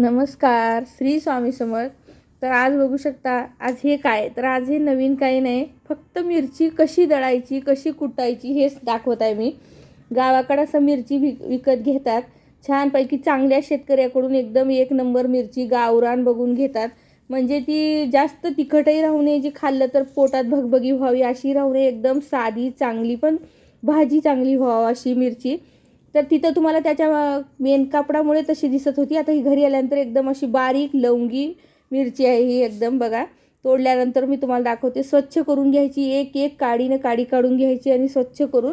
नमस्कार श्री स्वामी समर्थ. तर आज बघू शकता आज हे काय? तर आज हे नवीन काही नाही. फक्त मिरची कशी दळायची कशी कुटायची हेच दाखवत आहे मी. गावाकडं असं मिरची विक विकत घेतात. छानपैकी चांगल्या शेतकऱ्याकडून एकदम एक नंबर मिरची गावरान बघून घेतात. म्हणजे ती जास्त तिखटही राहू नये जी खाल्लं तर पोटात भगभगी व्हावी अशी राहू नये. एकदम साधी चांगली पण भाजी चांगली व्हावं अशी मिरची. तर तिथं तुम्हाला त्याच्या मेन कापडामुळे तशी दिसत होती. आता ही घरी आल्यानंतर एकदम अशी बारीक लवंगी मिरची आहे ही एकदम बघा. तोडल्यानंतर मी तुम्हाला दाखवते. स्वच्छ करून घ्यायची एक एक काडीनं काडी काढून घ्यायची आणि स्वच्छ करून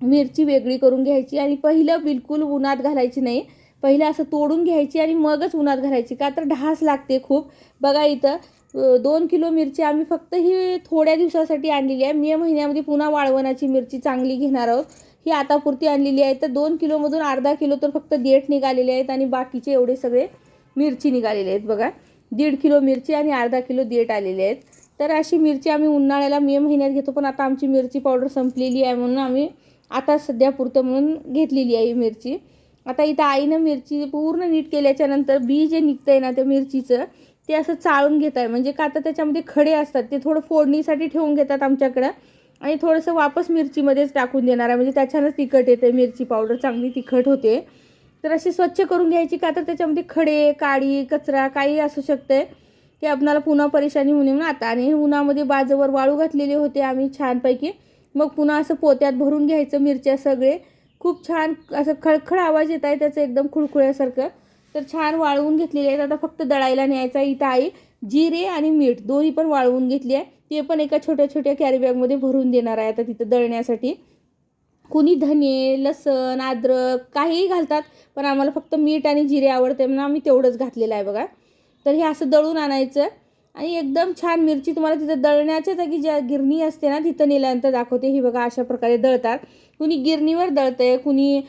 मिरची वेगळी करून घ्यायची. आणि पहिलं बिलकुल उन्हात घालायची नाही. पहिलं असं तोडून घ्यायची आणि मगच उन्हात घालायची. का तर ढास लागते खूप. बघा इथं दोन किलो मिरची आम्ही फक्त ही थोड्या दिवसासाठी आणलेली आहे. मे महिन्यामध्ये पुन्हा वाळवणाची मिरची चांगली घेणार आहोत. ही आतापुरती आणलेली आहे. तर दोन किलोमधून अर्धा किलो तर फक्त देठ निघालेले आहेत आणि बाकीचे एवढे सगळे मिरची निघालेले आहेत बघा. दीड किलो मिरची आणि अर्धा किलो देठ आलेले आहेत. तर अशी मिरची आम्ही उन्हाळ्याला मे महिन्यात घेतो पण आता आमची मिरची पावडर संपलेली आहे म्हणून आम्ही आता सध्या पुरतं म्हणून घेतलेली आहे ही मिरची. आता इथं आईनं मिरची पूर्ण नीट केल्याच्यानंतर बी जे निघतंय ना त्या मिरचीचं ते असं चाळून घेत आहे म्हणजे का आता त्याच्यामध्ये खडे असतात ते थोडं फोडणीसाठी ठेवून घेतात आमच्याकडं. आणि थोडंसं वापस मिरचीमध्येच टाकून देणार आहे. म्हणजे त्याच्यानंच तिखट येते मिरची पावडर चांगली तिखट होते. तर अशी स्वच्छ करून घ्यायची का तर त्याच्यामध्ये खडे काळी कचरा काही असू शकते ते आपणाला पुन्हा परेशानी होणे म्हणून आता. आणि उन्हामध्ये बाजूवर वाळू घातलेले होते आम्ही छानपैकी. मग पुन्हा असं पोत्यात भरून घ्यायचं मिरच्या सगळे. खूप छान असं खळखळ आवाज येत आहे त्याचं एकदम खुळखुळ्यासारखं. तर छान वाळवून घेतलेले आहेत. आता फक्त दळायला न्यायचा इथं आहे जिरे आणि मीठ दोन्ही पण वाळवून घेतली आहे. ते पण एका छोट्या छोट्या कॅरीबॅगमध्ये भरून देणार आहे आता तिथं दळण्यासाठी. कुणी धने लसण अद्रक काहीही घालतात पण आम्हाला फक्त मीठ आणि जिरे आवडते म्हणून आम्ही तेवढंच घातलेलं आहे बघा. तर हे असं दळून आणायचं. आणि एकदम छान मिरची तुम्हाला तिथं दळण्याच्या जागी ज्या गिरणी असते ना तिथं नेल्यानंतर दाखवते. ही बघा अशा प्रकारे दळतात. कुणी गिरणीवर दळतंय कुणी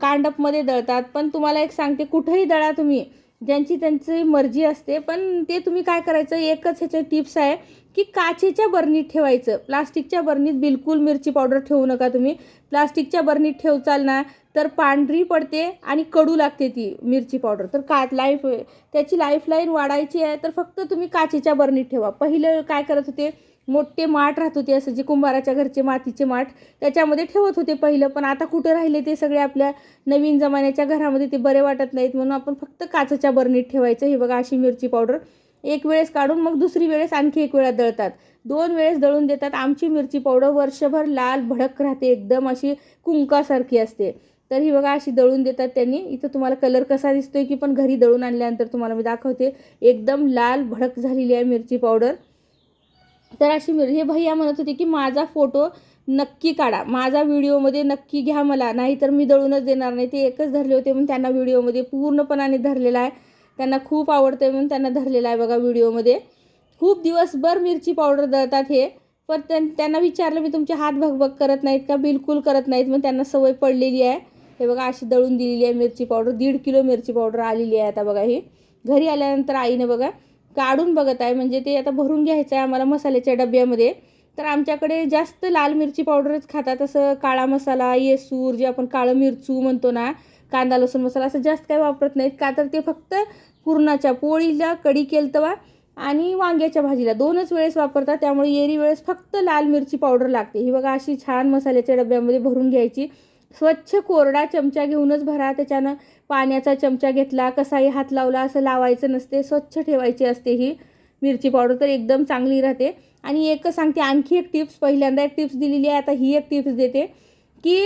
कांडपमध्ये दळतात. पण तुम्हाला एक सांगते कुठंही दळा तुम्ही ज्यांची त्यांची मर्जी असते पण ते तुम्ही काय करायचं एकच ह्याच्या टिप्स आहे की काचेच्या बरणीत ठेवायचं. प्लास्टिकच्या बरणीत बिलकुल मिरची पावडर ठेवू नका तुम्ही. प्लास्टिकच्या बरणीत ठेवचाल ना तर पांढरी पडते आणि कडू लागते ती मिरची पावडर. तर का लाईफ त्याची लाईफलाईन वाढायची आहे तर फक्त तुम्ही काचेच्या बरणीत ठेवा. पहिलं काय करत होते मोठे माठ राहत होते असं जे कुंभाराच्या घरचे मातीचे माठ त्याच्यामध्ये ठेवत होते पहिलं. पण आता कुठे राहिले ते सगळे आपल्या नवीन जमान्याच्या घरामध्ये ते बरे वाटत नाहीत. म्हणून आपण फक्त काचेच्या बरणीत ठेवायचं. हे बघा अशी मिरची पावडर. एक वेळेस काढून मग दुसरी वेळेस आणखी एक वेळा दळतात. दोन वेळेस दळून देतात. आमची मिरची पावडर वर्षभर लाल भडक राहते एकदम अशी कुंकासारखी असते. तर ही बघा अशी दळून देतात त्यांनी. इथं तुम्हाला कलर कसा दिसतोय की पण घरी दळून आणल्यानंतर तुम्हाला मी दाखवते. एकदम लाल भडक झालेली आहे मिरची पावडर तर अशी मिर हे भैया म्हणत होते की माझा फोटो नक्की काढा. माझा व्हिडिओमध्ये नक्की घ्या मला. नाहीतर मी दळूनच देणार नाही. ते एकच धरले होते म्हणून त्यांना व्हिडिओमध्ये पूर्णपणाने धरलेला आहे. त्यांना खूप आवडतं म्हणून त्यांना धरलेला आहे बघा व्हिडिओमध्ये. खूप दिवसभर मिरची पावडर दळतात हे. पण त्यां त्यांना विचारलं मी तुमचे हात भगभग करत नाहीत का? बिलकुल करत नाहीत. मग त्यांना सवय पडलेली आहे. हे बघा अशी दळून दिलेली आहे मिरची पावडर. दीड किलो मिरची पावडर आलेली आहे आता बघा ही. घरी आल्यानंतर आईने बघा काढून बघत आहे. म्हणजे ते आता भरून घ्यायचं आहे आम्हाला मसाल्याच्या डब्यामध्ये. तर आमच्याकडे जास्त लाल मिरची पावडरच खातात. असं काळा मसाला येसूर जे आपण काळं मिरचू म्हणतो ना कांदा लसूण मसाला असं जास्त काही वापरत नाहीत. का तर ते फक्त पुरणाच्या पोळीला कढी केलतवा आणि वांग्याच्या भाजीला. दोनच वेळेस वापरतात त्यामुळे येरी वेळेस फक्त लाल मिरची पावडर लागते. ही बघा अशी छान मसाल्याच्या डब्यामध्ये भरून घ्यायची. स्वच्छ कोरडा चमचा घेऊनच भरा. त्याच्यानं पाण्याचा चमचा घेतला कसाही हात लावला असं लावायचं नसते स्वच्छ ठेवायची असते ही. मिरची पावडर तर एकदम चांगली राहते. आणि एक सांगते आणखी एक टिप्स पहिल्यांदा एक टिप्स दिलेली आहे आता ही एक टिप्स देते की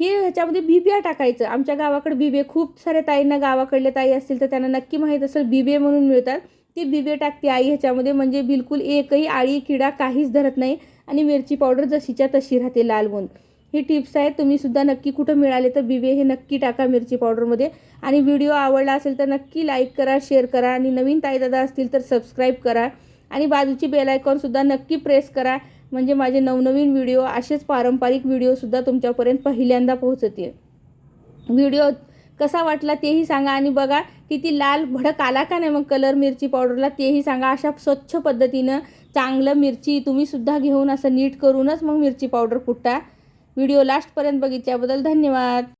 हे ह्याच्यामध्ये बिबिया टाकायचं. आमच्या गावाकडे बिबे खूप साऱ्या ताईंना गावाकडले ताई असतील तर त्यांना नक्की माहीत असेल बिबे म्हणून मिळतात. ते बिबे टाकते आई ह्याच्यामध्ये म्हणजे बिलकुल एकही आळी किडा काहीच धरत नाही. आणि मिरची पावडर जशीच्या तशी राहते लाल म्हणून. ही टिप्स आहेत. तुम्ही सुद्धा नक्की कुठं मिळाले तर बिवे हे नक्की टाका मिरची पावडरमध्ये आणि व्हिडिओ आवडला असेल तर नक्की लाईक करा शेअर करा आणि नवीन ताईदादा असतील तर सबस्क्राईब करा. आणि बाजूची बेलायकॉनसुद्धा नक्की प्रेस करा. म्हणजे माझे नवनवीन व्हिडिओ असेच पारंपरिक व्हिडिओसुद्धा तुमच्यापर्यंत पहिल्यांदा पोहोचतील. व्हिडिओ कसा वाटला तेही सांगा आणि बघा किती लाल भडक आला का नाही मग कलर मिरची पावडरला तेही सांगा. अशा स्वच्छ पद्धतीनं चांगलं मिरची तुम्हीसुद्धा घेऊन असं नीट करूनच मग मिरची पावडर फुटा. व्हिडिओ लास्टपर्यंत बघितल्याबद्दल धन्यवाद.